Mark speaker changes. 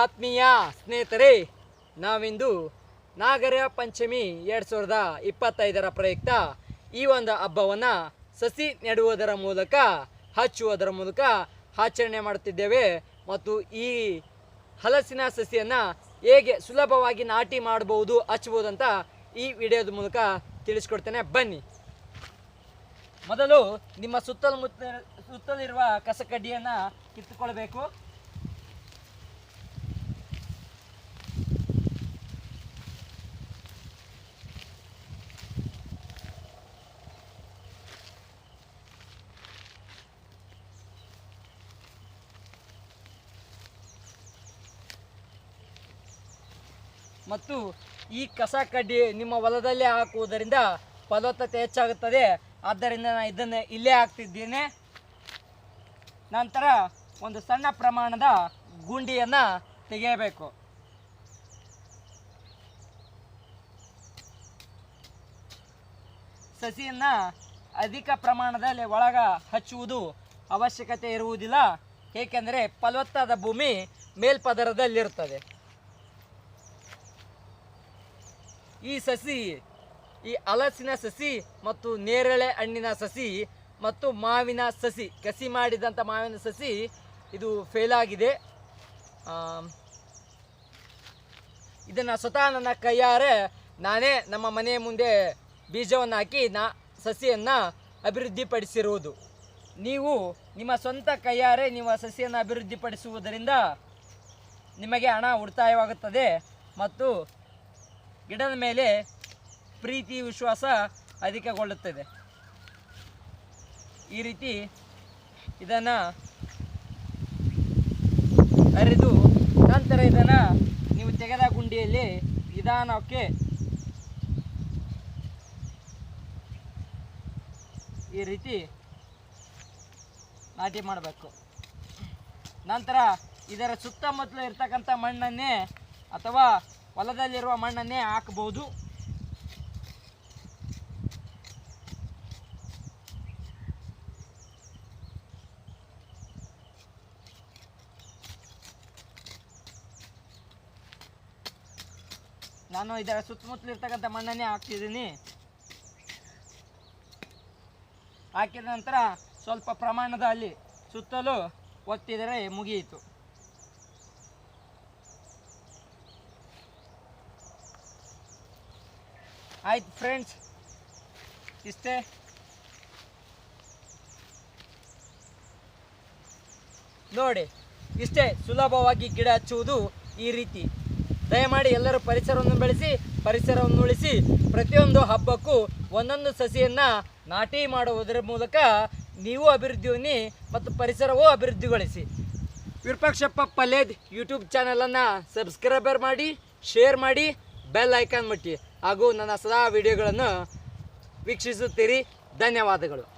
Speaker 1: ಆತ್ಮೀಯ ಸ್ನೇಹಿತರೆ, ನಾವಿಂದು ನಾಗರ ಪಂಚಮಿ ಎರಡು ಸಾವಿರದ ಇಪ್ಪತ್ತೈದರ ಪ್ರಯುಕ್ತ ಈ ಒಂದು ಹಬ್ಬವನ್ನು ಸಸಿ ನೆಡುವುದರ ಮೂಲಕ, ಹಚ್ಚುವುದರ ಮೂಲಕ ಆಚರಣೆ ಮಾಡುತ್ತಿದ್ದೇವೆ ಮತ್ತು ಈ ಹಲಸಿನ ಸಸಿಯನ್ನು ಹೇಗೆ ಸುಲಭವಾಗಿ ನಾಟಿ ಮಾಡಬಹುದು ಹಚ್ಚಬಹುದು ಅಂತ ಈ ವಿಡಿಯೋದ ಮೂಲಕ ತಿಳಿಸ್ಕೊಡ್ತೇನೆ. ಬನ್ನಿ. ಮೊದಲು ನಿಮ್ಮ ಸುತ್ತಮುತ್ತ ಸುತ್ತಲಿರುವ ಕಸಕಡ್ಡಿಯನ್ನು ಕಿತ್ತುಕೊಳ್ಬೇಕು. ಮತ್ತು ಈ ಕಸ ಕಡ್ಡಿ ನಿಮ್ಮ ಹೊಲದಲ್ಲೇ ಹಾಕುವುದರಿಂದ ಫಲವತ್ತತೆ ಹೆಚ್ಚಾಗುತ್ತದೆ. ಆದ್ದರಿಂದ ನಾನು ಇದನ್ನು ಇಲ್ಲೇ ಹಾಕ್ತಿದ್ದೇನೆ. ನಂತರ ಒಂದು ಸಣ್ಣ ಪ್ರಮಾಣದ ಗುಂಡಿಯನ್ನು ತೆಗೆಯಬೇಕು. ಸಸಿಯನ್ನು ಅಧಿಕ ಪ್ರಮಾಣದಲ್ಲಿ ಒಳಗ ಹಚ್ಚುವುದು ಅವಶ್ಯಕತೆ ಇರುವುದಿಲ್ಲ. ಏಕೆಂದರೆ ಫಲವತ್ತಾದ ಭೂಮಿ ಮೇಲ್ಪದರದಲ್ಲಿರುತ್ತದೆ. ಈ ಸಸಿ, ಈ ಹಲಸಿನ ಸಸಿ ಮತ್ತು ನೇರಳೆ ಹಣ್ಣಿನ ಸಸಿ ಮತ್ತು ಮಾವಿನ ಸಸಿ, ಕಸಿ ಮಾಡಿದಂಥ ಮಾವಿನ ಸಸಿ ಇದು ಫೇಲ್ ಆಗಿದೆ. ಇದನ್ನು ಸ್ವತಃ ನನ್ನ ಕೈಯಾರೆ ನಾನೇ ನಮ್ಮ ಮನೆಯ ಮುಂದೆ ಬೀಜವನ್ನು ಹಾಕಿ ನಾ ಸಸಿಯನ್ನು ಅಭಿವೃದ್ಧಿಪಡಿಸಿರುವುದು ನೀವು ನಿಮ್ಮ ಸ್ವಂತ ಕೈಯಾರೆ ನೀವು ಸಸಿಯನ್ನು ಅಭಿವೃದ್ಧಿಪಡಿಸುವುದರಿಂದ ನಿಮಗೆ ಹಣ ಉಳಿತಾಯವಾಗುತ್ತದೆ ಮತ್ತು ಗಿಡದ ಮೇಲೆ ಪ್ರೀತಿ, ವಿಶ್ವಾಸ ಅಧಿಕಗೊಳ್ಳುತ್ತದೆ. ಈ ರೀತಿ ಇದನ್ನು ಅರಿದು ನಂತರ ಇದನ್ನು ನೀವು ತೆಗೆದ ಗುಂಡಿಯಲ್ಲಿ ನಿಧಾನಕ್ಕೆ ಈ ರೀತಿ ನಾಟಿ ಮಾಡಬೇಕು. ನಂತರ ಇದರ ಸುತ್ತಮುತ್ತಲು ಇರ್ತಕ್ಕಂಥ ಮಣ್ಣನ್ನೇ ಅಥವಾ ಹೊಲದಲ್ಲಿರುವ ಮಣ್ಣನ್ನೇ ಹಾಕಬಹುದು ನಾನು ಇದರ ಸುತ್ತಮುತ್ತಲಿರ್ತಕ್ಕಂಥ ಮಣ್ಣನ್ನೇ ಹಾಕ್ತಿದ್ದೀನಿ. ಹಾಕಿದ ನಂತರ ಸ್ವಲ್ಪ ಪ್ರಮಾಣದಲ್ಲಿ ಸುತ್ತಲೂ ಒತ್ತಿದರೆ ಮುಗಿಯಿತು. ಆಯ್ತು ಫ್ರೆಂಡ್ಸ್, ಇಷ್ಟೇ. ನೋಡಿ, ಇಷ್ಟೇ ಸುಲಭವಾಗಿ ಗಿಡ ಹಚ್ಚುವುದು ಈ ರೀತಿ. ದಯಮಾಡಿ ಎಲ್ಲರೂ ಪರಿಸರವನ್ನು ಬೆಳೆಸಿ, ಪರಿಸರವನ್ನು ಉಳಿಸಿ, ಪ್ರತಿಯೊಂದು ಹಬ್ಬಕ್ಕೂ ಒಂದೊಂದು ಸಸಿಯನ್ನು ನಾಟಿ ಮಾಡುವುದರ ಮೂಲಕ ನೀವು ಅಭಿವೃದ್ಧಿ ಹೊನ್ನಿ ಮತ್ತು ಪರಿಸರವೂ ಅಭಿವೃದ್ಧಿಗೊಳಿಸಿ. ವಿರೂಪಾಕ್ಷಪ್ಪ ಪಲ್ಲೇದ್ ಯೂಟ್ಯೂಬ್ ಚಾನಲನ್ನು ಸಬ್ಸ್ಕ್ರೈಬರ್ ಮಾಡಿ, ಶೇರ್ ಮಾಡಿ, ಬೆಲ್ ಐಕಾನ್ ಮುಟ್ಟಿ ಹಾಗೂ ನನ್ನ ಸದಾ ವಿಡಿಯೋಗಳನ್ನು ವೀಕ್ಷಿಸುತ್ತೀರಿ. ಧನ್ಯವಾದಗಳು.